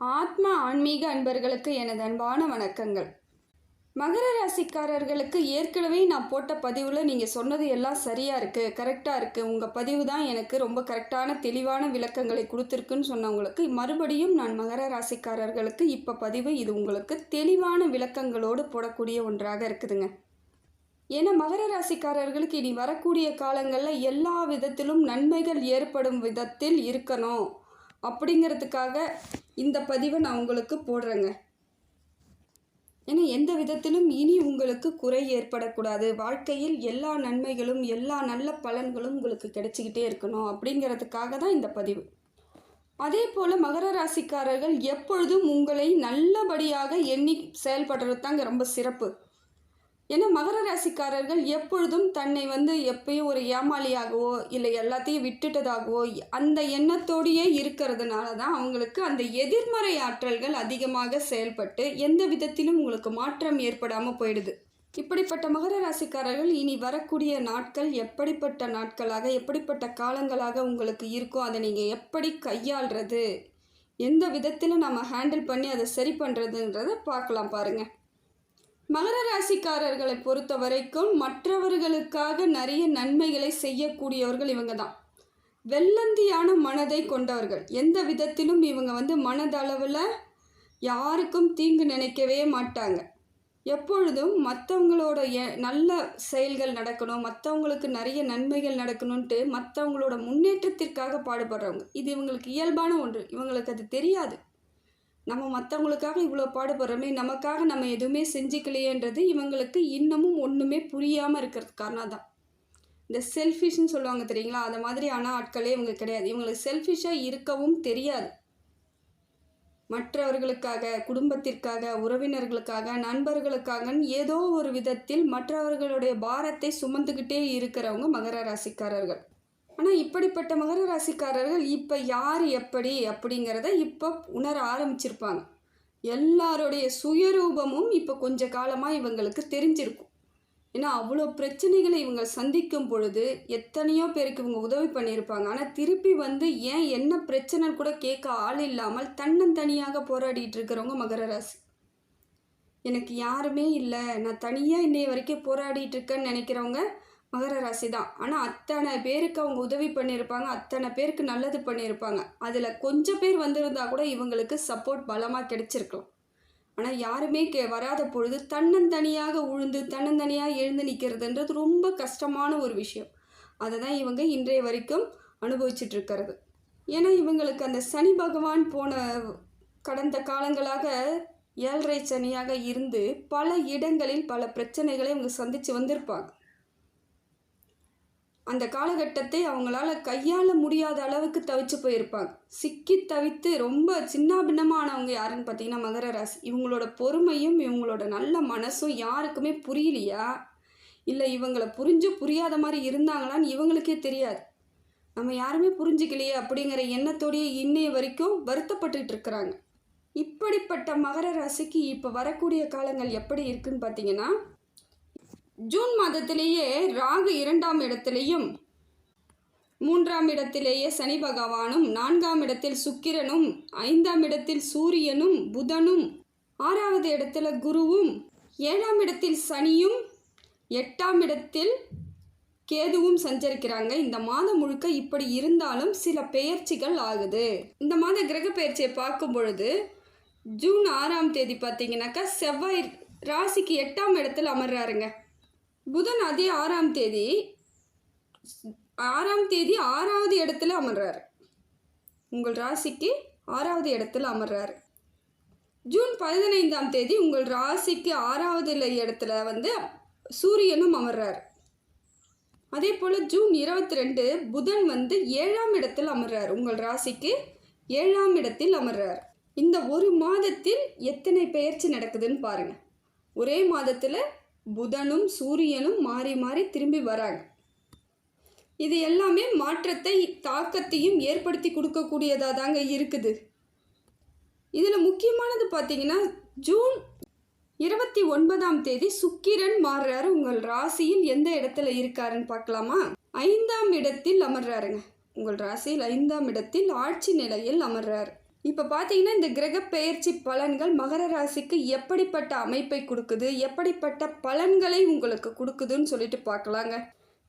ஆத்மா ஆன்மீக அன்பர்களுக்கு எனது அன்பான வணக்கங்கள். மகர ராசிக்காரர்களுக்கு ஏற்கனவே நான் போட்ட பதிவில் நீங்கள் சொன்னது எல்லாம் சரியாக இருக்குது கரெக்டாக இருக்குது உங்கள் பதிவு தான் எனக்கு ரொம்ப கரெக்டான தெளிவான விளக்கங்களை கொடுத்துருக்குன்னு சொன்னவங்களுக்கு மறுபடியும் நான் மகர ராசிக்காரர்களுக்கு இப்போ பதிவு இது உங்களுக்கு தெளிவான விளக்கங்களோடு போடக்கூடிய ஒன்றாக இருக்குதுங்க. ஏன்னா மகர ராசிக்காரர்களுக்கு இனி வரக்கூடிய காலங்களில் எல்லா விதத்திலும் நன்மைகள் ஏற்படும் விதத்தில் இருக்கணும். அப்படிங்கிறதுக்காக இந்த பதிவை நான் உங்களுக்கு போடுறேங்க. ஏன்னா எந்த விதத்திலும் இனி உங்களுக்கு குறை ஏற்படக்கூடாது. வாழ்க்கையில் எல்லா நன்மைகளும் எல்லா நல்ல பலன்களும் உங்களுக்கு கிடைச்சிக்கிட்டே இருக்கணும் அப்படிங்கிறதுக்காக தான் இந்த பதிவு. அதே போல் மகர ராசிக்காரர்கள் எப்பொழுதும் உங்களை நல்லபடியாக எண்ணி செயல்படுறது தாங்க ரொம்ப சிறப்பு. ஏன்னா மகர ராசிக்காரர்கள் எப்பொழுதும் தன்னை வந்து எப்பயும் ஒரு ஏமாளியாகவோ இல்லை எல்லாத்தையும் விட்டுட்டதாகவோ அந்த எண்ணத்தோடையே இருக்கிறதுனால தான் அவங்களுக்கு அந்த எதிர்மறை ஆற்றல்கள் அதிகமாக செயல்பட்டு எந்த விதத்திலும் உங்களுக்கு மாற்றம் ஏற்படாமல் போயிடுது. இப்படிப்பட்ட மகர ராசிக்காரர்கள் இனி வரக்கூடிய நாட்கள் எப்படிப்பட்ட நாட்களாக எப்படிப்பட்ட காலங்களாக உங்களுக்கு இருக்கோ அதை நீங்கள் எப்படி கையாள்றது எந்த விதத்தில் நம்ம ஹேண்டில் பண்ணி அதை சரி பண்ணுறதுன்றதை பார்க்கலாம் பாருங்கள் மகர ராசிக்காரர்களை பொறுத்த வரைக்கும் மற்றவர்களுக்காக நிறைய நன்மைகளை செய்யக்கூடியவர்கள் இவங்க தான் வெள்ளந்தியான மனதை கொண்டவர்கள். எந்த விதத்திலும் இவங்க வந்து மனதளவில் யாருக்கும் தீங்கு நினைக்கவே மாட்டாங்க. எப்பொழுதும் மற்றவங்களோட எ நல்ல செயல்கள் நடக்கணும் மற்றவங்களுக்கு நிறைய நன்மைகள் நடக்கணும்ன்ட்டு மற்றவங்களோட முன்னேற்றத்திற்காக பாடுபடுறவங்க. இது இவங்களுக்கு இயல்பான ஒன்று. இவங்களுக்கு அது தெரியாது. நம்ம மற்றவங்களுக்காக இவ்வளோ பாடுபடுறோமே நமக்காக நம்ம எதுவுமே செஞ்சுக்கலையேன்றது இவங்களுக்கு இன்னமும் ஒன்றுமே புரியாமல் இருக்கிறது காரணம் தான் இந்த செல்ஃபிஷ்னு சொல்லுவாங்க தெரியுங்களா? அந்த மாதிரியான ஆட்களே இவங்க கிடையாது. இவங்களுக்கு செல்ஃபிஷாக இருக்கவும் தெரியாது. மற்றவர்களுக்காக குடும்பத்திற்காக உறவினர்களுக்காக நண்பர்களுக்காக ஏதோ ஒரு விதத்தில் மற்றவர்களுடைய பாரத்தை சுமந்துக்கிட்டே இருக்கிறவங்க மகர ராசிக்காரர்கள். ஆனால் இப்படிப்பட்ட மகர ராசிக்காரர்கள் இப்போ யார் எப்படி அப்படிங்கிறத இப்போ உணர ஆரம்பிச்சிருப்பாங்க. எல்லாருடைய சுயரூபமும் இப்போ கொஞ்ச காலமாக இவங்களுக்கு தெரிஞ்சிருக்கும். ஏன்னா அவ்வளோ பிரச்சனைகளை இவங்க சந்திக்கும் பொழுது எத்தனையோ பேருக்கு இவங்க உதவி பண்ணியிருப்பாங்க. ஆனால் திருப்பி வந்து ஏன் என்ன பிரச்சனைன்னு கூட கேட்க ஆள் இல்லாமல் தன்னந்தனியாக போராடிட்டு இருக்கிறவங்க மகர ராசி. எனக்கு யாருமே இல்லை. நான் தனியாக இன்னைய வரைக்கும் போராடிட்டு இருக்கேன்னு நினைக்கிறவங்க மகர ராசி தான். ஆனால் அத்தனை பேருக்கு அவங்க உதவி பண்ணியிருப்பாங்க அத்தனை பேருக்கு நல்லது பண்ணியிருப்பாங்க. அதில் கொஞ்சம் பேர் வந்திருந்தா கூட இவங்களுக்கு சப்போர்ட் பலமாக கிடைச்சிருக்கலாம். ஆனால் யாருமே கே வராத பொழுது தன்னந்தனியாக உழுந்து தன்னந்தனியாக எழுந்து நிற்கிறதுன்றது ரொம்ப கஷ்டமான ஒரு விஷயம். அதை தான் இவங்க இன்றைய வரைக்கும் அனுபவிச்சிட்ருக்கிறது ஏன்னா இவங்களுக்கு அந்த சனி பகவான் போன கடந்த காலங்களாக ஏழரை சனியாக இருந்து பல இடங்களில் பல பிரச்சனைகளை இவங்க சந்தித்து வந்திருப்பாங்க. அந்த காலகட்டத்தை அவங்களால கையாள முடியாத அளவுக்கு தவிச்சு போயிருப்பாங்க. சிக்கி தவித்து ரொம்ப சின்ன பின்னமானவங்க யாருன்னு பார்த்தீங்கன்னா மகர ராசி. இவங்களோட பொறுமையும் இவங்களோட நல்ல மனசும் யாருக்குமே புரியலையா? இல்லை இவங்களை புரிஞ்சு புரியாத மாதிரி இருந்தாங்களான்னு இவங்களுக்கே தெரியாது. நம்ம யாருமே புரிஞ்சுக்கலையே அப்படிங்கிற எண்ணத்தோடையே இன்னைய வரைக்கும் வருத்தப்பட்டுட்டு இருக்கிறாங்க. இப்படிப்பட்ட மகர ராசிக்கு இப்போ வரக்கூடிய காலங்கள் எப்படி இருக்குன்னு பார்த்தீங்கன்னா ஜூன் மாதத்திலேயே ராகு இரண்டாம் இடத்திலேயும் மூன்றாம் இடத்திலேயே சனி பகவானும் நான்காம் இடத்தில் சுக்கிரனும் ஐந்தாம் இடத்தில் சூரியனும் புதனும் ஆறாவது இடத்துல குருவும் ஏழாம் இடத்தில் சனியும் எட்டாம் இடத்தில் கேதுவும் சஞ்சரிக்கிறாங்க. இந்த மாதம் முழுக்க இப்படி இருந்தாலும் சில பெயர்ச்சிகள் ஆகுது. இந்த மாத கிரக பெயர்ச்சியை பார்க்கும் பொழுது ஜூன் ஆறாம் தேதி பார்த்தீங்கன்னாக்கா செவ்வாய் ராசிக்கு எட்டாம் இடத்தில் அமர்றாருங்க. புதன் அதே ஆறாம் தேதி ஆறாம் தேதி ஆறாவது இடத்துல அமர்றார். உங்கள் ராசிக்கு ஆறாவது இடத்துல அமர்றாரு. ஜூன் பதினைந்தாம் தேதி உங்கள் ராசிக்கு ஆறாவது இடத்துல வந்து சூரியனும் அமர்றார். அதே போல் ஜூன் இருபத்தி ரெண்டு புதன் வந்து ஏழாம் இடத்தில் அமர்றார். உங்கள் ராசிக்கு ஏழாம் இடத்தில் அமர்றார். இந்த ஒரு மாதத்தில் எத்தனை பெயர்ச்சி நடக்குதுன்னு பாருங்கள் ஒரே மாதத்தில் புதனும் சூரியனும் மாறி மாறி திரும்பி வராங்க இது எல்லாமே மாற்றத்தை தாக்கத்தையும் ஏற்படுத்தி கொடுக்கக்கூடியதாக தாங்க இருக்குது. இதில் முக்கியமானது பார்த்தீங்கன்னா ஜூன் இருபத்தி ஒன்பதாம் தேதி சுக்கிரன் மாறுறாரு. உங்கள் ராசியில் எந்த இடத்துல இருக்காருன்னு பார்க்கலாமா? ஐந்தாம் இடத்தில் அமர்றாருங்க. உங்கள் ராசியில் ஐந்தாம் இடத்தில் ஆட்சி நிலையில் அமர்றாரு. இப்போ பார்த்தீங்கன்னா இந்த கிரக பெயர்ச்சி பலன்கள் மகர ராசிக்கு எப்படிப்பட்ட அமைப்பை கொடுக்குது எப்படிப்பட்ட பலன்களை உங்களுக்கு கொடுக்குதுன்னு சொல்லிட்டு பார்க்கலாங்க.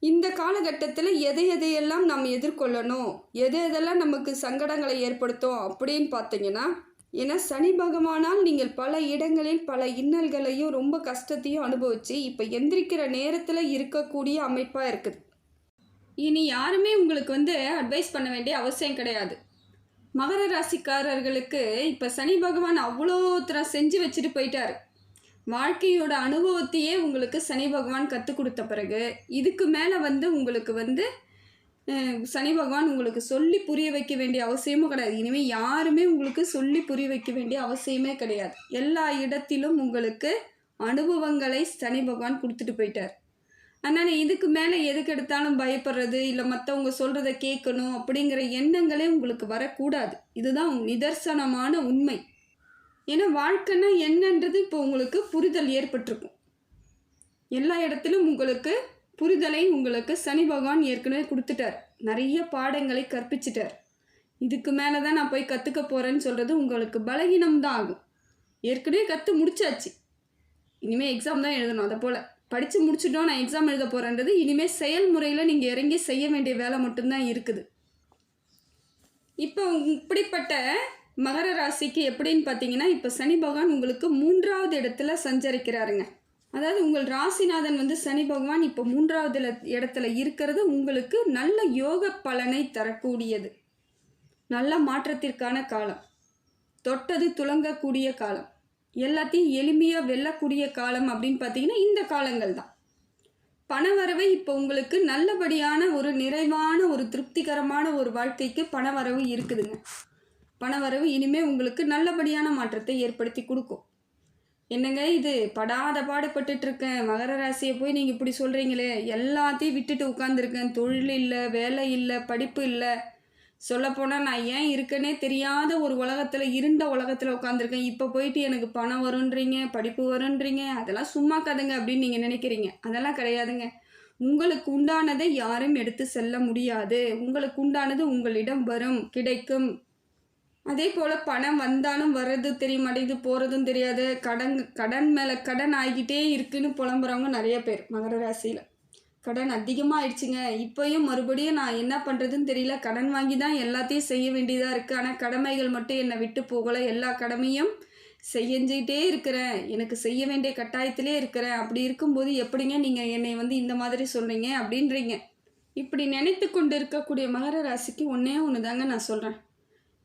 இந்த காலகட்டத்தில் எதை எதையெல்லாம் நாம் எதிர்கொள்ளணும் எது எதெல்லாம் நமக்கு சங்கடங்களை ஏற்படுத்தும் அப்படின்னு பார்த்தீங்கன்னா ஏன்னா சனி பகவானால் நீங்கள் பல இடங்களில் பல இன்னல்களையும் ரொம்ப கஷ்டத்தையும் அனுபவிச்சு இப்போ எந்திரிக்கிற நேரத்தில் இருக்கக்கூடிய அமைப்பாக இருக்குது. இனி யாருமே உங்களுக்கு வந்து அட்வைஸ் பண்ண வேண்டிய அவசியம் கிடையாது. மகர ராசிக்காரர்களுக்கு இப்போ சனி பகவான் அவ்வளோ தரம் செஞ்சு வச்சுட்டு போயிட்டார். வாழ்க்கையோட அனுபவத்தையே உங்களுக்கு சனி பகவான் கற்றுக் கொடுத்த பிறகு இதுக்கு மேலே வந்து உங்களுக்கு வந்து சனி பகவான் உங்களுக்கு சொல்லி புரிய வைக்க வேண்டிய அவசியமும் கிடையாது. இனிமேல் யாருமே உங்களுக்கு சொல்லி புரிய வைக்க வேண்டிய அவசியமே கிடையாது. எல்லா இடத்திலும் உங்களுக்கு அனுபவங்களை சனி பகவான் கொடுத்துட்டு போயிட்டார். அதனால் இதுக்கு மேலே எதுக்கு எடுத்தாலும் பயப்படுறது? இல்லை மற்றவங்க சொல்கிறத கேட்கணும் அப்படிங்கிற எண்ணங்களே உங்களுக்கு வரக்கூடாது. இதுதான் நிதர்சனமான உண்மை. ஏன்னா வாழ்க்கைன்னா என்னன்றது இப்போ உங்களுக்கு புரிதல் ஏற்பட்டிருக்கும். எல்லா இடத்திலும் உங்களுக்கு புரிதலை உங்களுக்கு சனி பகவான் ஏற்கனவே கொடுத்துட்டார். நிறைய பாடங்களை கற்பிச்சிட்டார். இதுக்கு மேலே தான் நான் போய் கற்றுக்க போகிறேன்னு சொல்கிறது உங்களுக்கு பலகீனம் தான் ஆகும். ஏற்கனவே கற்று முடிச்சாச்சு. இனிமேல் எக்ஸாம் தான் எழுதணும் அதை போல். படித்து முடிச்சிட்டோம் நான் எக்ஸாம் எழுத போகிறேன்றது இனிமேல் செயல்முறையில் நீங்கள் இறங்கி செய்ய வேண்டிய வேலை மட்டும்தான் இருக்குது. இப்போ இப்படிப்பட்ட மகர ராசிக்கு எப்படின்னு பார்த்தீங்கன்னா இப்போ சனி பகவான் உங்களுக்கு மூன்றாவது இடத்துல சஞ்சரிக்கிறாருங்க. அதாவது உங்கள் ராசிநாதன் வந்து சனி பகவான் இப்போ மூன்றாவது இடத்துல இருக்கிறது உங்களுக்கு நல்ல யோக பலனை தரக்கூடியது. நல்ல மாற்றத்திற்கான காலம். தொட்டது துலங்கக்கூடிய காலம். எல்லாத்தையும் எளிமையாக வெல்லக்கூடிய காலம் அப்படின்னு பார்த்தீங்கன்னா இந்த காலங்கள் தான். பணவரவை இப்போ உங்களுக்கு நல்லபடியான ஒரு நிறைவான ஒரு திருப்திகரமான ஒரு வாழ்க்கைக்கு பணவரவு இருக்குதுங்க. பணவரவு இனிமேல் உங்களுக்கு நல்லபடியான மாற்றத்தை ஏற்படுத்தி கொடுக்கும். என்னங்க இது? படாத பாடுபட்டுட்டு இருக்கேன் மகர ராசியை போய் நீங்கள் இப்படி சொல்கிறீங்களே எல்லாத்தையும் விட்டுட்டு உட்காந்துருக்கேன் தொழில் இல்லை வேலை இல்லை படிப்பு இல்லை. சொல்லப்போனால் நான் ஏன் இருக்கேனே தெரியாத ஒரு உலகத்தில் இருண்ட உலகத்தில் உட்காந்துருக்கேன் இப்போ போயிட்டு எனக்கு பணம் வருன்றீங்க படிப்பு வருன்றீங்க அதெல்லாம் சும்மா கதைங்க அப்படின்னு நீங்கள் நினைக்கிறீங்க. அதெல்லாம் கிடையாதுங்க. உங்களுக்கு உண்டானதை யாரும் எடுத்து செல்ல முடியாது. உங்களுக்கு உண்டானது உங்களிடம் வரும் கிடைக்கும். அதே போல் பணம் வந்தாலும் வர்றது தெரிய மாட்டேங்குது போகிறதும் தெரியாது. கடன் கடன் மேலே கடன் ஆகிக்கிட்டே இருக்குன்னு புலம்புறவங்க நிறைய பேர் மகர ராசியில். கடன் அதிகமாக ஆயிடுச்சுங்க இப்போயும் மறுபடியும் நான் என்ன பண்ணுறதுன்னு தெரியல. கடன் வாங்கி தான் எல்லாத்தையும் செய்ய வேண்டியதாக இருக்குது ஆனால் கடமைகள் மட்டும் என்னை விட்டு போகலை. எல்லா கடமையும் செஞ்சுக்கிட்டே இருக்கிறேன். எனக்கு செய்ய வேண்டிய கட்டாயத்திலே இருக்கிறேன். அப்படி இருக்கும்போது எப்படிங்க நீங்கள் என்னை வந்து இந்த மாதிரி சொல்கிறீங்க அப்படின்றீங்க. இப்படி நினைத்து கொண்டு இருக்கக்கூடிய மகர ராசிக்கு ஒன்றே ஒன்று தாங்க நான் சொல்கிறேன்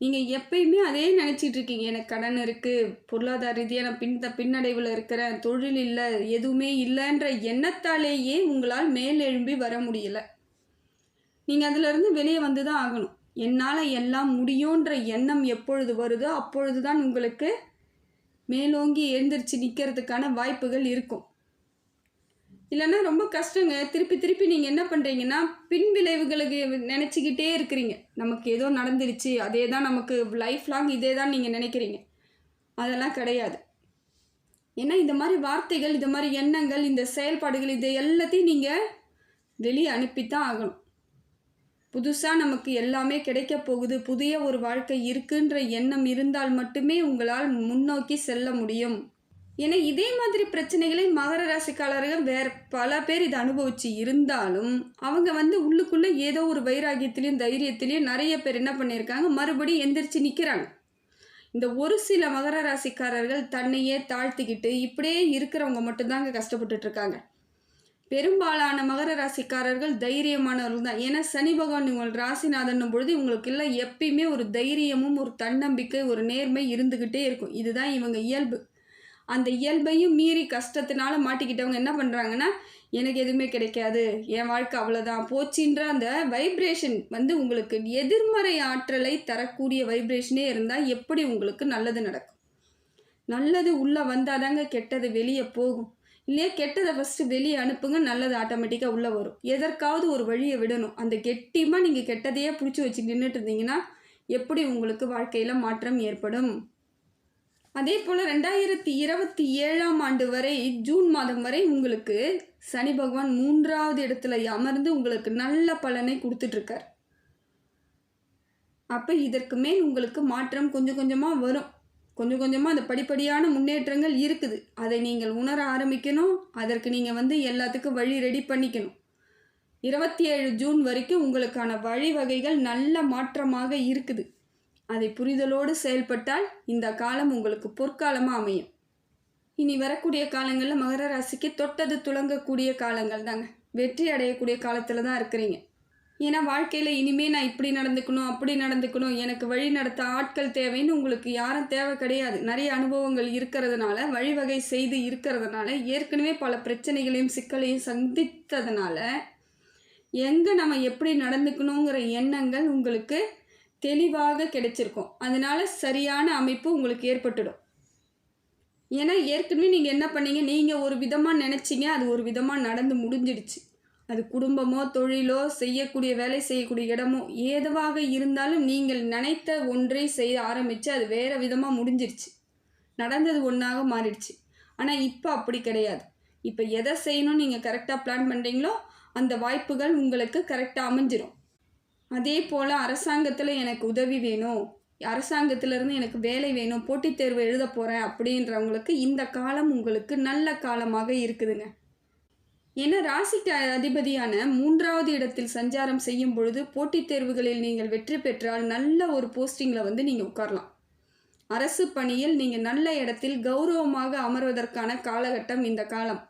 நீங்கள் எப்பயுமே அதே நினச்சிட்டு இருக்கீங்க. எனக்கு கடன் இருக்குது பொருளாதார ரீதியாக நான் பின் பின்னடைவில் இருக்கிறேன். தொழில் இல்லை எதுவுமே இல்லைன்ற எண்ணத்தாலேயே உங்களால் மேலெழும்பி வர முடியல. நீங்கள் அதிலிருந்து வெளியே வந்து தான் ஆகணும். என்னால் எல்லாம் முடியுன்ற எண்ணம் எப்பொழுது வருதோ அப்பொழுது தான் உங்களுக்கு மேலோங்கி எழுந்திரிச்சு நிற்கிறதுக்கான வாய்ப்புகள் இருக்கும். இல்லைன்னா ரொம்ப கஷ்டங்க. திருப்பி திருப்பி நீங்கள் என்ன பண்ணுறீங்கன்னா பின் விளைவுகளுக்கு நினச்சிக்கிட்டே இருக்கிறீங்க. நமக்கு ஏதோ நடந்துருச்சு அதே தான் நமக்கு லைஃப் லாங் இதே தான் நீங்கள் நினைக்கிறீங்க. அதெல்லாம் கிடையாது. ஏன்னா இந்த மாதிரி வார்த்தைகள் இந்த மாதிரி எண்ணங்கள் இந்த செயல்பாடுகள் இது எல்லாத்தையும் நீங்கள் வெளியே அனுப்பித்தான் ஆகணும். புதுசாக நமக்கு எல்லாமே கிடைக்க போகுது. புதிய ஒரு வாழ்க்கை இருக்குன்ற எண்ணம் இருந்தால் மட்டுமே உங்களால் முன்னோக்கி செல்ல முடியும். ஏன்னா இதே மாதிரி பிரச்சனைகளை மகர ராசிக்காரர்கள் வேற பல பேர் இதை அனுபவிச்சு இருந்தாலும் அவங்க வந்து உள்ளுக்குள்ளே ஏதோ ஒரு வைராகியத்திலையும் தைரியத்திலையும் நிறைய பேர் என்ன பண்ணியிருக்காங்க? மறுபடியும் எந்திரிச்சு நிற்கிறாங்க இந்த ஒரு சில மகர ராசிக்காரர்கள் தன்னையே தாழ்த்திக்கிட்டு இப்படியே இருக்கிறவங்க மட்டும்தாங்க கஷ்டப்பட்டுட்டு இருக்காங்க பெரும்பாலான மகர ராசிக்காரர்கள் தைரியமானவர்கள் தான். ஏன்னா சனி பகவான் உங்கள் ராசிநாதன் பொழுது இவங்களுக்கு எல்லாம் எப்பயுமே ஒரு தைரியமும் ஒரு தன்னம்பிக்கை ஒரு நேர்மை இருந்துக்கிட்டே இருக்கும். இதுதான் இவங்க இயல்பு. அந்த இயல்பையும் மீறி கஷ்டத்தினால மாட்டிக்கிட்டவங்க என்ன பண்ணுறாங்கன்னா எனக்கு எதுவுமே கிடைக்காது என் வாழ்க்கை அவ்வளோதான் போச்சுன்ற அந்த வைப்ரேஷன் வந்து உங்களுக்கு எதிர்மறை ஆற்றலை தரக்கூடிய வைப்ரேஷனே இருந்தால் எப்படி உங்களுக்கு நல்லது நடக்கும்? நல்லது உள்ளே வந்தாதாங்க கெட்டது வெளியே போகும். இல்லையா கெட்டதை ஃபஸ்ட்டு வெளியே அனுப்புங்க நல்லது ஆட்டோமேட்டிக்காக உள்ளே வரும். எதற்காவது ஒரு வழியை விடணும். அந்த கெட்டியமாக நீங்கள் கெட்டதையே பிடிச்சி வச்சு நின்றுட்டு இருந்தீங்கன்னா எப்படி உங்களுக்கு வாழ்க்கையில் மாற்றம் ஏற்படும்? அதே போல் ரெண்டாயிரத்தி இருபத்தி ஏழாம் ஆண்டு வரை ஜூன் மாதம் வரை உங்களுக்கு சனி பகவான் மூன்றாவது இடத்துல அமர்ந்து உங்களுக்கு நல்ல பலனை கொடுத்துட்ருக்கார். அப்போ இதற்கு மேல் உங்களுக்கு மாற்றம் கொஞ்சம் கொஞ்சமாக வரும். கொஞ்சம் கொஞ்சமாக அந்த படிப்படியான முன்னேற்றங்கள் இருக்குது. அதை நீங்கள் உணர ஆரம்பிக்கணும். அதற்கு நீங்கள் வந்து எல்லாத்துக்கும் வழி ரெடி பண்ணிக்கணும். இருபத்தி ஏழு ஜூன் வரைக்கும் உங்களுக்கான வழிவகைகள் நல்ல மாற்றமாக இருக்குது. அதை புரிதலோடு செயல்பட்டால் இந்த காலம் உங்களுக்கு பொற்காலமாக அமையும். இனி வரக்கூடிய காலங்களில் மகர ராசிக்கு தொட்டது துளங்கக்கூடிய காலங்கள் தாங்க. வெற்றி அடையக்கூடிய காலத்தில் தான் இருக்கிறீங்க. ஏன்னா வாழ்க்கையில் இனிமே நான் இப்படி நடந்துக்கணும் அப்படி நடந்துக்கணும் எனக்கு வழி நடத்த ஆட்கள் தேவைன்னு உங்களுக்கு யாரும் தேவை கிடையாது. நிறைய அனுபவங்கள் இருக்கிறதுனால வழிவகை செய்து இருக்கிறதுனால ஏற்கனவே பல பிரச்சனைகளையும் சிக்கலையும் சந்தித்ததுனால எங்கே நம்ம எப்படி நடந்துக்கணுங்கிற எண்ணங்கள் உங்களுக்கு தெளிவாக கிடைச்சிருக்கும். அதனால் சரியான அமைப்பு உங்களுக்கு ஏற்பட்டுடும். ஏன்னா ஏற்கனவே நீங்கள் என்ன பண்ணீங்க? நீங்கள் ஒரு விதமாக நினச்சிங்க. அது ஒரு விதமாக நடந்து முடிஞ்சிடுச்சு. அது குடும்பமோ தொழிலோ செய்யக்கூடிய வேலை செய்யக்கூடிய இடமோ ஏதுவாக இருந்தாலும் நீங்கள் நினைத்த ஒன்றை செய்ய ஆரம்பித்து அது வேறு விதமாக முடிஞ்சிருச்சு நடந்தது ஒன்றாக மாறிடுச்சு. ஆனால் இப்போ அப்படி கிடையாது. இப்போ எதை செய்யணும்னு நீங்கள் கரெக்டாக பிளான் பண்ணுறீங்களோ அந்த வாய்ப்புகள் உங்களுக்கு கரெக்டாக அமைஞ்சிரும். அதே போல் அரசாங்கத்தில் எனக்கு உதவி வேணும். அரசாங்கத்திலேருந்து எனக்கு வேலை வேணும். போட்டித் தேர்வு எழுத போகிறேன் அப்படின்றவங்களுக்கு இந்த காலம் உங்களுக்கு நல்ல காலமாக இருக்குதுங்க. ஏன்னா ராசிக்கு அதிபதியான மூன்றாவது இடத்தில் சஞ்சாரம் செய்யும் பொழுது போட்டித் தேர்வுகளில் நீங்கள் வெற்றி பெற்றால் நல்ல ஒரு போஸ்டிங்கில் வந்து நீங்கள் உட்காரலாம். அரசு பணியில் நீங்கள் நல்ல இடத்தில் கௌரவமாக அமர்வதற்கான காலகட்டம் இந்த காலம்.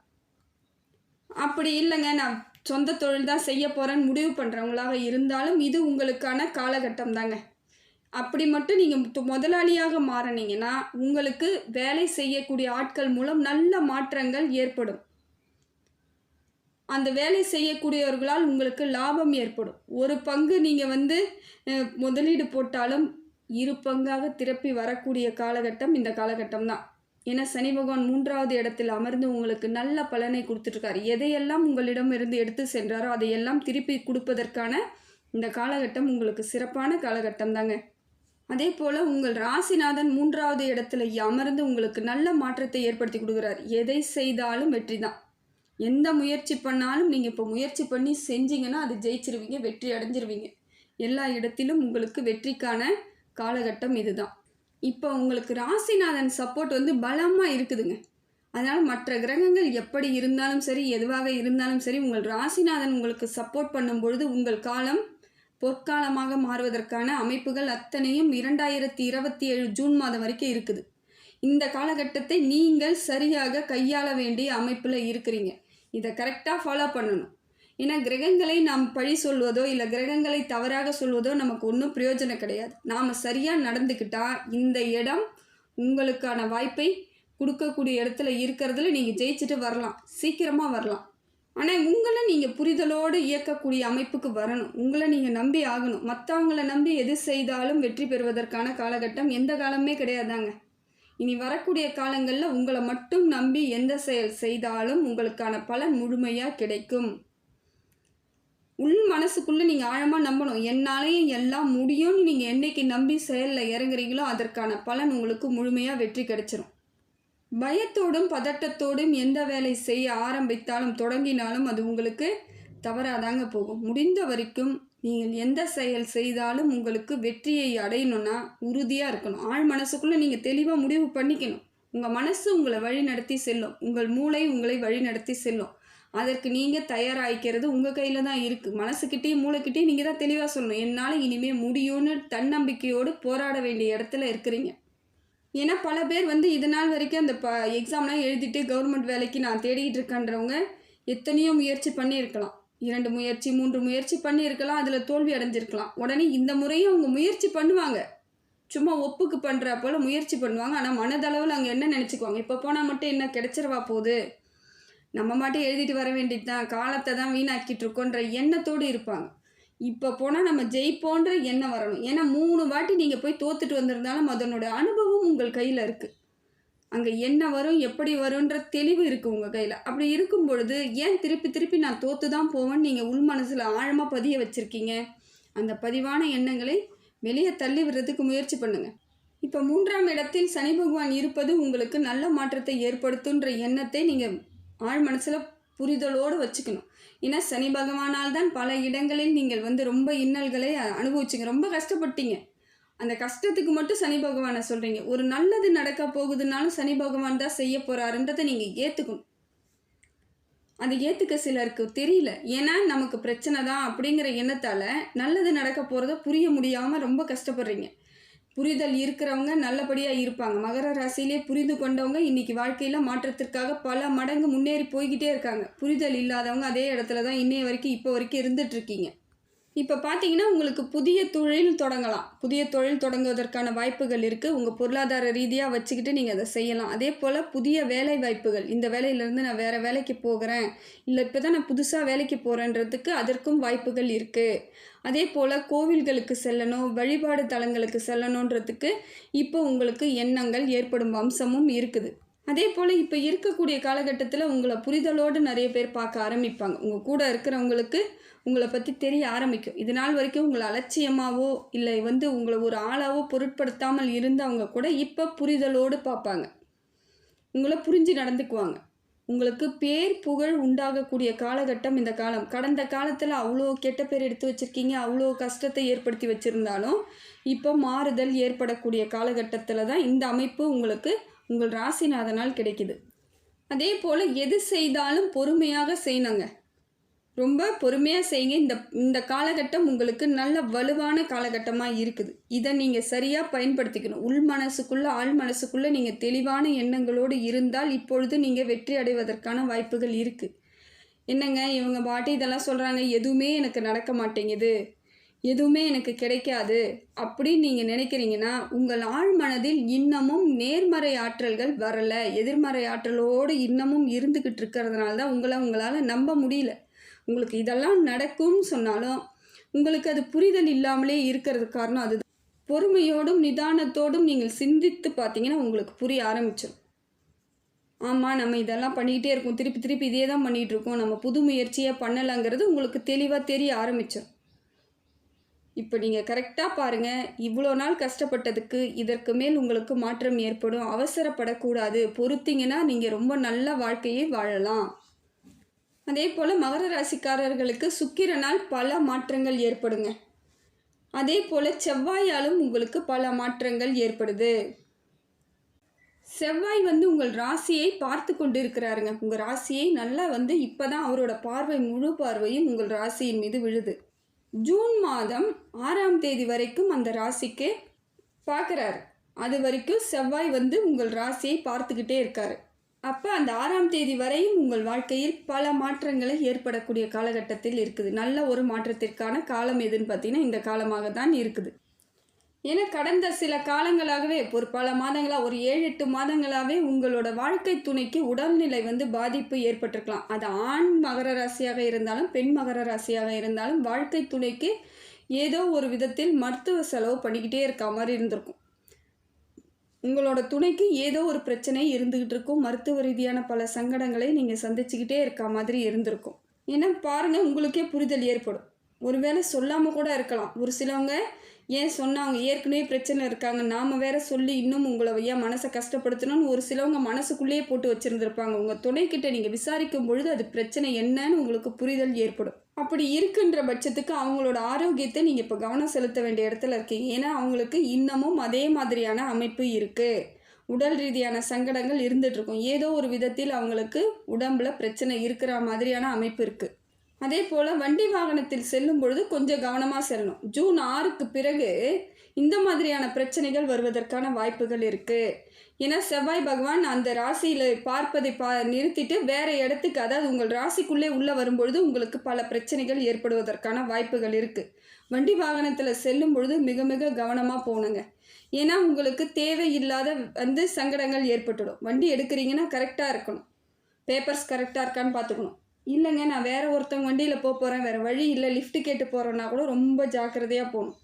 அப்படி இல்லைங்க நான் சொந்த தொழில் தான் செய்ய போகிறேன்னு முடிவு பண்ணுறவங்களாக இருந்தாலும் இது உங்களுக்கான காலகட்டம் தாங்க அப்படி மட்டும் நீங்கள் முதலாளியாக மாறினீங்கன்னா உங்களுக்கு வேலை செய்யக்கூடிய ஆட்கள் மூலம் நல்ல மாற்றங்கள் ஏற்படும். அந்த வேலை செய்யக்கூடியவர்களால் உங்களுக்கு லாபம் ஏற்படும். ஒரு பங்கு நீங்கள் வந்து முதலீடு போட்டாலும் இரு பங்காக திருப்பி வரக்கூடிய காலகட்டம் இந்த காலகட்டம் தான் ஏன்னா சனி பகவான் மூன்றாவது இடத்தில் அமர்ந்து உங்களுக்கு நல்ல பலனை கொடுத்துட்ருக்காரு. எதையெல்லாம் உங்களிடம் இருந்து எடுத்து சென்றாரோ அதையெல்லாம் திருப்பி கொடுப்பதற்கான இந்த காலகட்டம் உங்களுக்கு சிறப்பான காலகட்டம் தாங்க அதே போல் உங்கள் ராசிநாதன் மூன்றாவது இடத்துல அமர்ந்து உங்களுக்கு நல்ல மாற்றத்தை ஏற்படுத்தி கொடுக்குறார். எதை செய்தாலும் வெற்றி தான். எந்த முயற்சி பண்ணாலும் நீங்கள் இப்போ முயற்சி பண்ணி செஞ்சீங்கன்னா அது ஜெயிச்சிருவீங்க வெற்றி அடைஞ்சிருவீங்க. எல்லா இடத்திலும் உங்களுக்கு வெற்றிக்கான காலகட்டம் இதுதான். இப்போ உங்களுக்கு ராசிநாதன் சப்போர்ட் வந்து பலமாக இருக்குதுங்க. அதனால் மற்ற கிரகங்கள் எப்படி இருந்தாலும் சரி எதுவாக இருந்தாலும் சரி உங்கள் ராசிநாதன் உங்களுக்கு சப்போர்ட் பண்ணும் பொழுது உங்கள் காலம் பொற்காலமாக மாறுவதற்கான அமைப்புகள் அத்தனையும் இரண்டாயிரத்தி இருபத்தி ஏழு ஜூன் மாதம் வரைக்கும் இருக்குது. இந்த காலகட்டத்தை நீங்கள் சரியாக கையாள வேண்டிய அமைப்பில் இருக்கிறீங்க. இதை கரெக்டாக ஃபாலோ பண்ணணும். ஏன்னா கிரகங்களை நாம் பழி சொல்வதோ இல்லை கிரகங்களை தவறாக சொல்வதோ நமக்கு ஒன்றும் பிரயோஜனம் கிடையாது. நாம் சரியாக நடந்துக்கிட்டால் இந்த இடம் உங்களுக்கான வாய்ப்பை கொடுக்கக்கூடிய இடத்துல இருக்கிறதுல நீங்கள் ஜெயிச்சுட்டு வரலாம். சீக்கிரமாக வரலாம். ஆனால் உங்களை நீங்கள் புரிதலோடு இயக்கக்கூடிய அமைப்புக்கு வரணும். உங்களை நீங்கள் நம்பி ஆகணும். மற்றவங்கள நம்பி எது செய்தாலும் வெற்றி பெறுவதற்கான காலகட்டம் எந்த காலமே கிடையாதாங்க இனி வரக்கூடிய காலங்களில் உங்களை மட்டும் நம்பி எந்த செயல் செய்தாலும் உங்களுக்கான பலன் முழுமையாக கிடைக்கும். உள் மனசுக்குள்ளே நீங்கள் ஆழமாக நம்பணும். என்னாலேயும் எல்லாம் முடியும்னு நீங்கள் என்றைக்கு நம்பி செயலில் இறங்குறீங்களோ அதற்கான பலன் உங்களுக்கு முழுமையாக வெற்றி கிடைச்சிரும். பயத்தோடும் பதட்டத்தோடும் எந்த வேலை செய்ய ஆரம்பித்தாலும் தொடங்கினாலும் அது உங்களுக்கு தவறாதாங்க போகும். முடிந்த வரைக்கும் நீங்கள் எந்த செயல் செய்தாலும் உங்களுக்கு வெற்றியை அடையணும்னா உறுதியாக இருக்கணும். ஆழ் மனசுக்குள்ளே நீங்கள் தெளிவாக முடிவு பண்ணிக்கணும். உங்கள் மனசு உங்களை வழி நடத்தி செல்லும். உங்கள் மூளை உங்களை வழி நடத்தி செல்லும். அதற்கு நீங்கள் தயாராகிக்கிறது உங்கள் கையில் தான் இருக்குது மனசுக்கிட்டேயும் மூளைக்கிட்டேயும் நீங்கள் தான் தெளிவாக சொல்லணும். என்னால் இனிமேல் முடியும்னு தன்னம்பிக்கையோடு போராட வேண்டிய இடத்துல இருக்கிறீங்க. ஏன்னா பல பேர் வந்து இது நாள் வரைக்கும் அந்த ப எக்ஸாம்லாம் எழுதிட்டு கவர்மெண்ட் வேலைக்கு நான் தேடிக்கிட்டு இருக்கேன்றவங்க எத்தனையோ முயற்சி பண்ணியிருக்கலாம். இரண்டு முயற்சி மூன்று முயற்சி பண்ணியிருக்கலாம். அதில் தோல்வி அடைஞ்சிருக்கலாம். உடனே இந்த முறையும் அவங்க முயற்சி பண்ணுவாங்க. சும்மா ஒப்புக்கு பண்ணுற போல் முயற்சி பண்ணுவாங்க. ஆனால் மனதளவில் அவங்க என்ன நினச்சிக்குவாங்க? இப்போ போனால் மட்டும் என்ன? கிடச்சிருவா போகுது? நம்ம மாட்டே எழுதிட்டு வர வேண்டியது தான். காலத்தை தான் வீணாக்கிட்டு இருக்கோன்ற எண்ணத்தோடு இருப்பாங்க. இப்போ போனால் நம்ம ஜெயிப்போன்ற எண்ணம் வரணும். ஏன்னா மூணு வாட்டி நீங்கள் போய் தோத்துட்டு வந்திருந்தாலும் அதனோட அனுபவம் உங்கள் கையில் இருக்குது அங்கே என்ன வரும் எப்படி வரும்ன்ற தெளிவு இருக்குது உங்கள் கையில். அப்படி இருக்கும் பொழுது ஏன் திருப்பி திருப்பி நான் தோற்று தான் போவேன்னு நீங்கள் உள் மனசில் ஆழமாக பதிய வச்சுருக்கீங்க? அந்த பதிவான எண்ணங்களை வெளியே தள்ளி விடுறதுக்கு முயற்சி பண்ணுங்கள் இப்போ மூன்றாம் இடத்தில் சனி பகவான் இருப்பது உங்களுக்கு நல்ல மாற்றத்தை ஏற்படுத்துன்ற எண்ணத்தை நீங்கள் ஆழ் மனசில் புரிதலோடு வச்சுக்கணும். ஏன்னா சனி பகவானால் தான் பல இடங்களில் நீங்கள் வந்து ரொம்ப இன்னல்களை அனுபவிச்சிங்க. ரொம்ப கஷ்டப்பட்டீங்க. அந்த கஷ்டத்துக்கு மட்டும் சனி பகவானை சொல்கிறீங்க ஒரு நல்லது நடக்க போகுதுனாலும் சனி பகவான் தான் செய்ய போகிறாருன்றதை நீங்கள் ஏற்றுக்கணும் அதை ஏற்றுக்க சிலருக்கு தெரியல. ஏன்னா நமக்கு பிரச்சனை தான் அப்படிங்கிற எண்ணத்தால் நல்லது நடக்க போகிறத புரிய முடியாமல் ரொம்ப கஷ்டப்படுறீங்க. புரிதல் இருக்கிறவங்க நல்லபடியாக இருப்பாங்க. மகர ராசியிலே புரிந்து கொண்டவங்க இன்னைக்கு வாழ்க்கையில் மாற்றத்திற்காக பல மடங்கு முன்னேறி போய்கிட்டே இருக்காங்க. புரிதல் இல்லாதவங்க அதே இடத்துல தான் இன்னைய வரைக்கும் இப்போ வரைக்கும் இருந்துட்டு இருக்கீங்க. இப்போ பார்த்தீங்கன்னா உங்களுக்கு புதிய தொழில் தொடங்கலாம். புதிய தொழில் தொடங்குவதற்கான வாய்ப்புகள் இருக்குது உங்கள் பொருளாதார ரீதியாக வச்சுக்கிட்டு நீங்கள் அதை செய்யலாம். அதே போல் புதிய வேலை வாய்ப்புகள். இந்த வேலையிலேருந்து நான் வேறு வேலைக்கு போகிறேன். இல்லை இப்போ தான் நான் புதுசாக வேலைக்கு போகிறேன்றதுக்கு அதற்கும் வாய்ப்புகள் இருக்குது அதே போல் கோவில்களுக்கு செல்லணும் வழிபாடு தலங்களுக்கு செல்லணுன்றதுக்கு இப்போ உங்களுக்கு எண்ணங்கள் ஏற்படும் வம்சமும் இருக்குது. அதே போல் இப்போ இருக்கக்கூடிய காலகட்டத்தில் உங்களை புரிதலோடு நிறைய பேர் பார்க்க ஆரம்பிப்பாங்க. உங்கள் கூட இருக்கிறவங்களுக்கு உங்களை பற்றி தெரிய ஆரம்பிக்கும். இது நாள் வரைக்கும் உங்களை அலட்சியமாகவோ இல்லை வந்து உங்களை ஒரு ஆளாவோ பொருட்படுத்தாமல் இருந்தவங்க கூட இப்போ புரிதலோடு பார்ப்பாங்க. உங்களை புரிஞ்சு நடந்துக்குவாங்க. உங்களுக்கு பேர் புகழ் உண்டாகக்கூடிய காலகட்டம் இந்த காலம். கடந்த காலத்தில் அவ்வளோ கெட்ட பேர் எடுத்து வச்சுருக்கீங்க அவ்வளோ கஷ்டத்தை ஏற்படுத்தி வச்சுருந்தாலும் இப்போ மாறுதல் ஏற்படக்கூடிய காலகட்டத்தில் தான் இந்த அமைப்பு உங்களுக்கு உங்கள் ராசிநாதனால் கிடைக்குது. அதே போல் எது செய்தாலும் பொறுமையாக செய்யணுங்க ரொம்ப பொறுமையாக செய்யுங்க. இந்த இந்த காலகட்டம் உங்களுக்கு நல்ல வலுவான காலகட்டமாக இருக்குது. இதை நீங்கள் சரியாக பயன்படுத்திக்கணும். உள் மனசுக்குள்ளே ஆள் மனசுக்குள்ளே நீங்கள் தெளிவான எண்ணங்களோடு இருந்தால் இப்பொழுது நீங்கள் வெற்றி அடைவதற்கான வாய்ப்புகள் இருக்குது என்னங்க இவங்க பாட்டி இதெல்லாம் சொல்கிறாங்க எதுவுமே எனக்கு நடக்க மாட்டேங்குது. எதுவுமே எனக்கு கிடைக்காது. அப்படின்னு நீங்கள் நினைக்கிறீங்கன்னா உங்கள் ஆழ் மனதில் இன்னமும் நேர்மறை ஆற்றல்கள் வரலை. எதிர்மறை ஆற்றலோடு இன்னமும் இருந்துக்கிட்டு இருக்கிறதுனால தான் உங்களை உங்களால் நம்ப முடியல. உங்களுக்கு இதெல்லாம் நடக்கும்னு சொன்னாலும் உங்களுக்கு அது புரிதல் இல்லாமலே இருக்கிறது காரணம் அது பொறுமையோடும் நிதானத்தோடும் நீங்கள் சிந்தித்து பார்த்தீங்கன்னா உங்களுக்கு புரிய ஆரம்பிச்சிடும் ஆமாம் நம்ம இதெல்லாம் பண்ணிக்கிட்டே இருக்கோம். திருப்பி திருப்பி இதே தான் பண்ணிகிட்ருக்கோம் நம்ம புது முயற்சியாக பண்ணலைங்கிறது உங்களுக்கு தெளிவாக தெரிய ஆரம்பிச்சிடும் இப்போ நீங்கள் கரெக்டாக பாருங்கள் இவ்வளோ நாள் கஷ்டப்பட்டதுக்கு இதற்கு மேல் உங்களுக்கு மாற்றம் ஏற்படும். அவசரப்படக்கூடாது. பொறுத்தீங்கன்னா நீங்கள் ரொம்ப நல்ல வாழ்க்கையை வாழலாம். அதே போல் மகர ராசிக்காரர்களுக்கு சுக்கிரனால் பல மாற்றங்கள் ஏற்படுங்க. அதே போல் செவ்வாயாலும் உங்களுக்கு பல மாற்றங்கள் ஏற்படுது. செவ்வாய் வந்து உங்கள் ராசியை பார்த்து கொண்டு இருக்கிறாருங்க உங்கள் ராசியை நல்லா வந்து இப்போ தான் அவரோட பார்வை முழு பார்வையும் உங்கள் ராசியின் மீது விழுது. ஜூன் மாதம் ஆறாம் தேதி வரைக்கும் அந்த ராசிக்கு பார்க்குறாரு. அது வரைக்கும் செவ்வாய் வந்து உங்கள் ராசியை பார்த்துக்கிட்டே இருக்காரு. அப்போ அந்த ஆறாம் தேதி வரையும் உங்கள் வாழ்க்கையில் பல மாற்றங்களை ஏற்படக்கூடிய காலகட்டத்தில் இருக்குது. நல்ல ஒரு மாற்றத்திற்கான காலம் எதுன்னு பார்த்தீங்கன்னா இந்த காலமாக தான் இருக்குது. ஏன்னா கடந்த சில காலங்களாகவே ஒரு பல மாதங்களாக ஒரு ஏழு எட்டு மாதங்களாகவே உங்களோட வாழ்க்கை துணைக்கு உடல்நிலை வந்து பாதிப்பு ஏற்பட்டிருக்கலாம். அது ஆண் மகர ராசியாக இருந்தாலும் பெண் மகர ராசியாக இருந்தாலும் வாழ்க்கை துணைக்கு ஏதோ ஒரு விதத்தில் மருத்துவ செலவு பண்ணிக்கிட்டே இருக்க மாதிரி இருந்திருக்கும். உங்களோட துணைக்கு ஏதோ ஒரு பிரச்சனை இருந்துக்கிட்டு இருக்கும். மருத்துவ ரீதியான பல சங்கடங்களை நீங்கள் சந்திச்சுக்கிட்டே இருக்க மாதிரி இருந்திருக்கும். ஏன்னா பாருங்கள் உங்களுக்கே புரிதல் ஏற்படும். ஒருவேளை சொல்லாமல் கூட இருக்கலாம். ஒரு சிலவங்க ஏன் சொன்னாங்க ஏற்கனவே பிரச்சனை இருக்காங்க நாம் வேற சொல்லி இன்னும் உங்களை ஏன் மனசை கஷ்டப்படுத்தணும்னு ஒரு சிலவங்க மனசுக்குள்ளேயே போட்டு வச்சுருந்துருப்பாங்க. உங்கள் துணைக்கிட்ட நீங்கள் விசாரிக்கும் பொழுது அது பிரச்சனை என்னன்னு உங்களுக்கு புரிதல் ஏற்படும். அப்படி இருக்குன்ற பட்சத்துக்கு அவங்களோட ஆரோக்கியத்தை நீங்கள் இப்போ கவனம் செலுத்த வேண்டிய இடத்துல இருக்கீங்க. ஏன்னா அவங்களுக்கு இன்னமும் அதே மாதிரியான அமைப்பு இருக்குது உடல் ரீதியான சங்கடங்கள் இருந்துகிட்ருக்கும் ஏதோ ஒரு விதத்தில் அவங்களுக்கு உடம்புல பிரச்சனை இருக்கிற மாதிரியான அமைப்பு இருக்குது அதே போல் வண்டி வாகனத்தில் செல்லும் பொழுது கொஞ்சம் கவனமாக செல்லணும். ஜூன் ஆறுக்கு பிறகு இந்த மாதிரியான பிரச்சனைகள் வருவதற்கான வாய்ப்புகள் இருக்குது ஏன்னா செவ்வாய் பகவான் அந்த ராசியில் பார்ப்பதை பா நிறுத்திட்டு வேற இடத்துக்கு அதாவது உங்கள் ராசிக்குள்ளே உள்ளே வரும்பொழுது உங்களுக்கு பல பிரச்சனைகள் ஏற்படுவதற்கான வாய்ப்புகள் இருக்குது வண்டி வாகனத்தில் செல்லும் பொழுது மிக மிக கவனமாக போகணுங்க ஏன்னா உங்களுக்கு தேவையில்லாத வந்து சங்கடங்கள் ஏற்பட்டுடும். வண்டி எடுக்கிறீங்கன்னா கரெக்டாக இருக்கணும். பேப்பர்ஸ் கரெக்டாக இருக்கான்னு பார்த்துக்கணும் இல்லைங்க நான் வேறு ஒருத்தவங்க வண்டியில் போக போகிறேன் வேறு வழி இல்லை லிஃப்ட்டு கேட்டு போகிறேன்னா கூட ரொம்ப ஜாக்கிரதையாக போகணும்.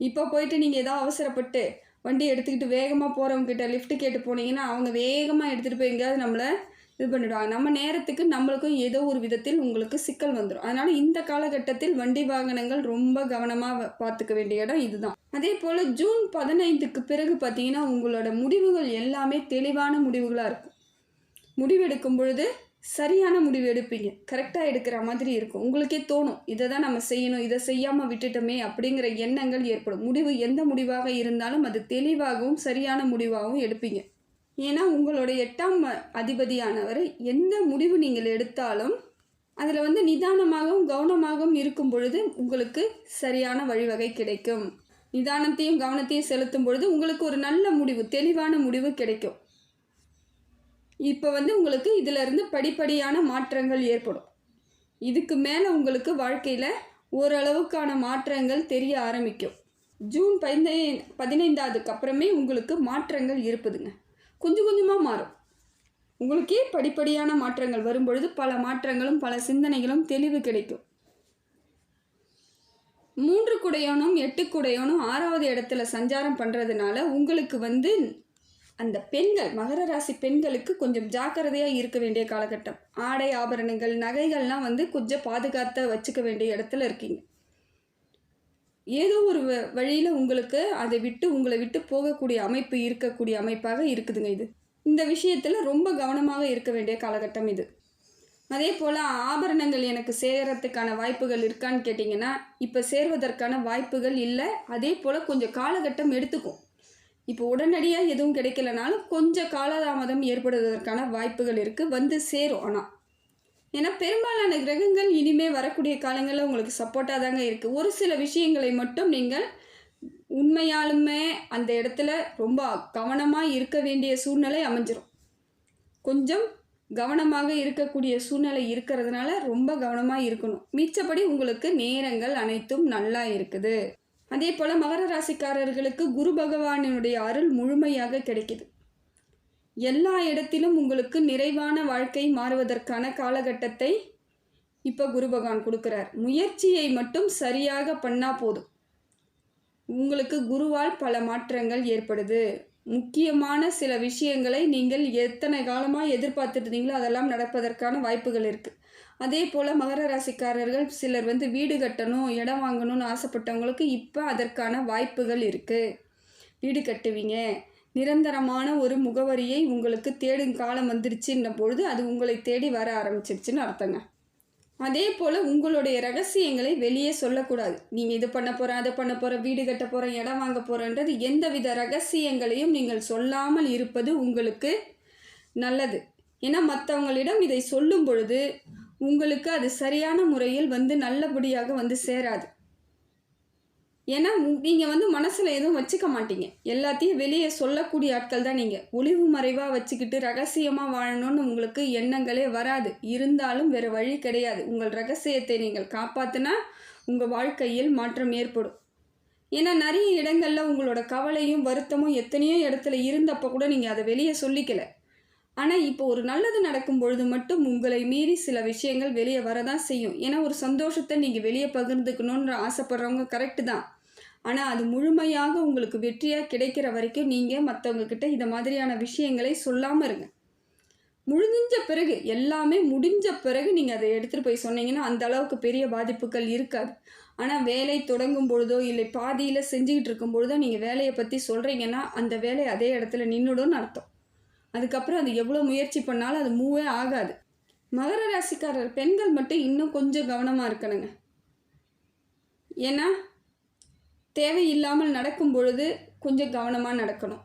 இப்போ போயிட்டு நீங்கள் ஏதோ அவசரப்பட்டு வண்டி எடுத்துக்கிட்டு வேகமாக போகிறவங்ககிட்ட லிஃப்ட் கேட்டு போனீங்கன்னா அவங்க வேகமாக எடுத்துகிட்டு போய் எங்கேயாவது நம்மளை இது பண்ணிவிடுவாங்க நம்ம நேரத்துக்கு நம்மளுக்கும் ஏதோ ஒரு விதத்தில் உங்களுக்கு சிக்கல் வந்துடும் அதனால் இந்த காலகட்டத்தில் வண்டி வாகனங்கள் ரொம்ப கவனமாக பார்த்துக்க வேண்டிய இடம் இதுதான். அதே போல் ஜூன் பதினைந்துக்கு பிறகு பார்த்தீங்கன்னா உங்களோட முடிவுகள் எல்லாமே தெளிவான முடிவுகளாக இருக்கும். முடிவெடுக்கும் பொழுது சரியான முடிவு எடுப்பீங்க. கரெக்டாக எடுக்கிற மாதிரி இருக்கும். உங்களுக்கே தோணும். இதை தான் நம்ம செய்யணும். இதை செய்யாமல் விட்டுட்டோமே அப்படிங்கிற எண்ணங்கள் ஏற்படும். முடிவு எந்த முடிவாக இருந்தாலும் அது தெளிவாகவும் சரியான முடிவாகவும் எடுப்பீங்க. ஏன்னா உங்களோட எட்டாம் அதிபதியானவர் எந்த முடிவு நீங்கள் எடுத்தாலும் அதில் வந்து நிதானமாகவும் கவனமாகவும் இருக்கும் பொழுது உங்களுக்கு சரியான வழிவகை கிடைக்கும். நிதானத்தையும் கவனத்தையும் செலுத்தும் பொழுது உங்களுக்கு ஒரு நல்ல முடிவு தெளிவான முடிவு கிடைக்கும். இப்போ வந்து உங்களுக்கு இதிலிருந்து படிப்படியான மாற்றங்கள் ஏற்படும். இதுக்கு மேலே உங்களுக்கு வாழ்க்கையில் ஓரளவுக்கான மாற்றங்கள் தெரிய ஆரம்பிக்கும். ஜூன் பதினை பதினைந்தாவதுக்கு அப்புறமே உங்களுக்கு மாற்றங்கள் இருப்புதுங்க. கொஞ்சம் கொஞ்சமாக மாறும். உங்களுக்கே படிப்படியான மாற்றங்கள் வரும்பொழுது பல மாற்றங்களும் பல சிந்தனைகளும் தெளிவு கிடைக்கும். மூன்று குடையோனும் எட்டு குடையோனும் ஆறாவது இடத்துல சஞ்சாரம் பண்ணுறதுனால உங்களுக்கு வந்து அந்த பெண்கள் மகர ராசி பெண்களுக்கு கொஞ்சம் ஜாக்கிரதையாக இருக்க வேண்டிய காலகட்டம். ஆடை ஆபரணங்கள் நகைகள்லாம் வந்து கொஞ்சம் பாதுகாத்த வச்சுக்க வேண்டிய இடத்துல இருக்கீங்க. ஏதோ ஒரு வழியில் உங்களுக்கு அதை விட்டு உங்களை விட்டு போகக்கூடிய அமைப்பு இருக்கக்கூடிய அமைப்பாக இருக்குதுங்க இது. இந்த விஷயத்தில் ரொம்ப கவனமாக இருக்க வேண்டிய காலகட்டம் இது. அதே போல் ஆபரணங்கள் எனக்கு சேரத்துக்கான வாய்ப்புகள் இருக்கான்னு கேட்டிங்கன்னா இப்போ சேர்வதற்கான வாய்ப்புகள் இல்லை. அதே போல் கொஞ்சம் காலகட்டம் எடுத்துக்கும். இப்போ உடனடியாக எதுவும் கிடைக்கலனாலும் கொஞ்சம் காலதாமதம் ஏற்படுவதற்கான வாய்ப்புகள் இருக்குது வந்து சேரும் ஆனால் ஏன்னா பெரும்பாலான கிரகங்கள் இனிமேல் வரக்கூடிய காலங்களில் உங்களுக்கு சப்போர்ட்டாக தாங்க இருக்குது ஒரு சில விஷயங்களை மட்டும் நீங்கள் உண்மையாலுமே அந்த இடத்துல ரொம்ப கவனமாக இருக்க வேண்டிய சூழ்நிலை அமைஞ்சிரும். கொஞ்சம் கவனமாக இருக்கக்கூடிய சூழ்நிலை இருக்கிறதுனால ரொம்ப கவனமாக இருக்கணும். மிச்சப்படி உங்களுக்கு நேரங்கள் அனைத்தும் நல்லா இருக்குது. அதே போல் மகர ராசிக்காரர்களுக்கு குரு பகவானினுடைய அருள் முழுமையாக கிடைக்குது. எல்லா இடத்திலும் உங்களுக்கு நிறைவான வாழ்க்கை மாறுவதற்கான காலகட்டத்தை இப்போ குரு பகவான் கொடுக்குறார். முயற்சியை மட்டும் சரியாக பண்ணால் போதும். உங்களுக்கு குருவால் பல மாற்றங்கள் ஏற்படுது. முக்கியமான சில விஷயங்களை நீங்கள் எத்தனை காலமாக எதிர்பார்த்துட்டு இருந்தீங்களோ அதெல்லாம் நடப்பதற்கான வாய்ப்புகள் இருக்குது அதே போல் மகர ராசிக்காரர்கள் சிலர் வந்து வீடு கட்டணும் இடம் வாங்கணும்னு ஆசைப்பட்டவங்களுக்கு இப்போ அதற்கான வாய்ப்புகள் இருக்குது வீடு கட்டுவீங்க. நிரந்தரமான ஒரு முகவரியை உங்களுக்கு தேடும் காலம் வந்துருச்சுன்ன பொழுது அது உங்களை தேடி வர ஆரம்பிச்சிருச்சுன்னு அர்த்தங்க. அதே போல் உங்களுடைய ரகசியங்களை வெளியே சொல்லக்கூடாது. நீங்கள் இது பண்ண போகிறேன் அதை பண்ண போகிற வீடு கட்ட போகிறேன் இடம் வாங்க போகிறேன்றது எந்தவித ரகசியங்களையும் நீங்கள் சொல்லாமல் இருப்பது உங்களுக்கு நல்லது. ஏன்னா மற்றவங்களிடம் இதை சொல்லும் பொழுது உங்களுக்கு அது சரியான முறையில் வந்து நல்லபடியாக வந்து சேராது. ஏன்னா நீங்கள் வந்து மனசில் எதுவும் வச்சுக்க மாட்டீங்க. எல்லாத்தையும் வெளியே சொல்லக்கூடிய ஆட்கள் தான் நீங்கள் ஒளிவு மறைவாக வச்சுக்கிட்டு ரகசியமாக வாழணும்னு உங்களுக்கு எண்ணங்களே வராது. இருந்தாலும் வேறு வழி கிடையாது. உங்கள் ரகசியத்தை நீங்கள் காப்பாற்றினா உங்கள் வாழ்க்கையில் மாற்றம் ஏற்படும். ஏன்னா நிறைய இடங்களில் உங்களோட கவலையும் வருத்தமும் எத்தனையோ இடத்துல இருந்தப்போ கூட நீங்கள் அதை வெளியே சொல்லிக்கலை. ஆனால் இப்போ ஒரு நல்லது நடக்கும் பொழுது மட்டும் உங்களை மீறி சில விஷயங்கள் வெளியே வரதான் செய்யும். ஏன்னா ஒரு சந்தோஷத்தை நீங்கள் வெளியே பகிர்ந்துக்கணுன்ற ஆசைப்படுறவங்க கரெக்டு தான். ஆனால் அது முழுமையாக உங்களுக்கு வெற்றியாக கிடைக்கிற வரைக்கும் நீங்கள் மற்றவங்கக்கிட்ட இந்த மாதிரியான விஷயங்களை சொல்லாமல் இருங்க. முடிஞ்ச பிறகு எல்லாமே முடிஞ்ச பிறகு நீங்கள் அதை எடுத்துகிட்டு போய் சொன்னீங்கன்னா அந்த அளவுக்கு பெரிய பாதிப்புகள் இருக்காது. ஆனால் வேலை தொடங்கும் பொழுதோ இல்லை பாதியில் செஞ்சுக்கிட்டு இருக்கும் பொழுதோ நீங்கள் வேலையை பற்றி சொல்கிறீங்கன்னா அந்த வேலை அதே இடத்துல நின்றுடும் அர்த்தம். அதுக்கப்புறம் அது எவ்வளோ முயற்சி பண்ணாலும் அது மூவே ஆகாது. மகர ராசிக்காரர் பெண்கள் மட்டும் இன்னும் கொஞ்சம் கவனமாக இருக்கணுங்க. ஏன்னா தேவையில்லாமல் நடக்கும் பொழுது கொஞ்சம் கவனமாக நடக்கணும்.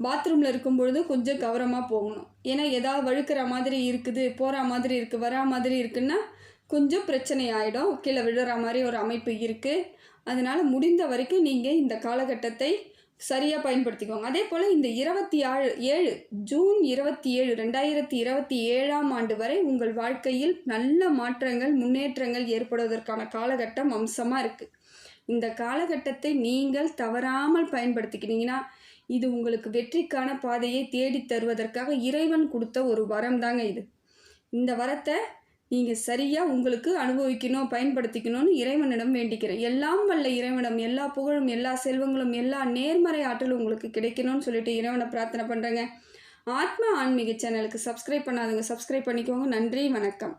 பாத்ரூமில் இருக்கும் பொழுது கொஞ்சம் கவனமாக போகணும். ஏன்னா எதாவது வழுக்கிற மாதிரி இருக்குது போகிற மாதிரி இருக்குது வரா மாதிரி இருக்குன்னா கொஞ்சம் பிரச்சனை ஆகிடும் கீழே விழுற மாதிரி ஒரு அமைப்பு இருக்குது அதனால் முடிந்த வரைக்கும் நீங்கள் இந்த காலகட்டத்தை சரியாக பயன்படுத்திக்குவாங்க அதே போல் இந்த இருபத்தி ஆறு ஏழு ஜூன் இருபத்தி ஏழு ரெண்டாயிரத்தி இருபத்தி ஏழாம் ஆண்டு வரை உங்கள் வாழ்க்கையில் நல்ல மாற்றங்கள் முன்னேற்றங்கள் ஏற்படுவதற்கான காலகட்டம் அம்சமாக இருக்குது இந்த காலகட்டத்தை நீங்கள் தவறாமல் பயன்படுத்திக்கிட்டீங்கன்னா இது உங்களுக்கு வெற்றிக்கான பாதையை தேடி தருவதற்காக இறைவன் கொடுத்த ஒரு வரம் தாங்க இது. இந்த வரத்தை நீங்கள் சரியாக உங்களுக்கு அனுபவிக்கணும் பயன்படுத்திக்கணும்னு இறைவனிடம் வேண்டிக்கிறேன். எல்லாம் வல்ல இறைவனிடம் எல்லா புகழும் எல்லா செல்வங்களும் எல்லா நேர்மறை ஆற்றலும் உங்களுக்கு கிடைக்கணும்னு சொல்லிட்டு இறைவனை பிரார்த்தனை பண்ணுறேங்க ஆத்மா ஆன்மீக சேனலுக்கு சப்ஸ்கிரைப் பண்ணாதவங்க சப்ஸ்கிரைப் பண்ணிக்கோங்க. நன்றி வணக்கம்.